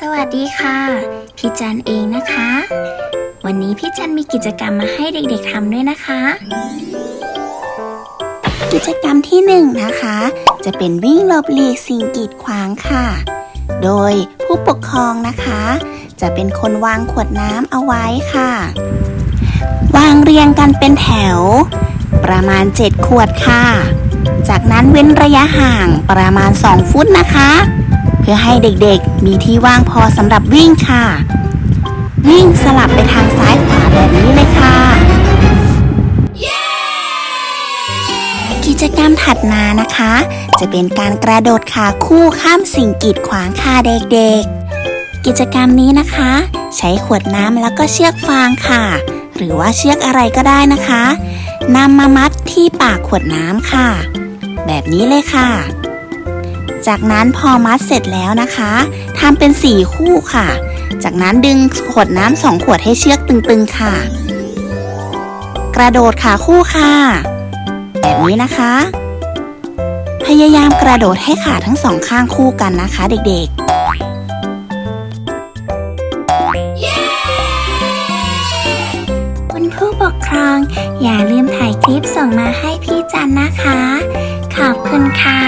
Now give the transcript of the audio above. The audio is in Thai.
สวัสดีค่ะ พี่จันเองนะคะ วันนี้พี่จันมีกิจกรรมมาให้เด็กๆทำด้วยนะคะ กิจกรรมที่หนึ่งนะคะ จะเป็นวิ่งหลบหลีกสิ่งกีดขวางค่ะ โดยผู้ปกครองนะคะ จะเป็นคนวางขวดน้ำเอาไว้ค่ะ วางเรียงกันเป็นแถว ประมาณ 7 ขวดค่ะ จากนั้นเว้นระยะห่างประมาณ 2 ฟุตนะคะ เพื่อให้เด็กๆ มีที่ว่างพอสำหรับวิ่งค่ะ วิ่งสลับไปทางซ้ายขวาแบบนี้เลยค่ะกิจกรรมถัดมานะคะ จะเป็นการกระโดดขาคู่ข้ามสิ่งกีดขวางค่ะเด็กๆ กิจกรรมนี้นะคะ ใช้ขวดน้ำแล้วก็เชือกฟางค่ะ หรือว่าเชือกอะไรก็ได้นะคะนำมามัดที่ปากขวดน้ำค่ะ แบบนี้เลยค่ะ จากนั้นพอมัดเสร็จแล้วนะคะทำเป็นสี่คู่ค่ะ จากนั้นดึงขวดน้ำสองขวดให้เชือกตึงๆค่ะ กระโดดขาคู่ค่ะ แบบนี้นะคะ พยายามกระโดดให้ขาทั้งสองข้างคู่กันนะคะเด็กๆคุณผู้ปกครอง อย่าลืมถ่ายคลิปส่งมาให้พี่จันนะคะ ขอบคุณค่ะ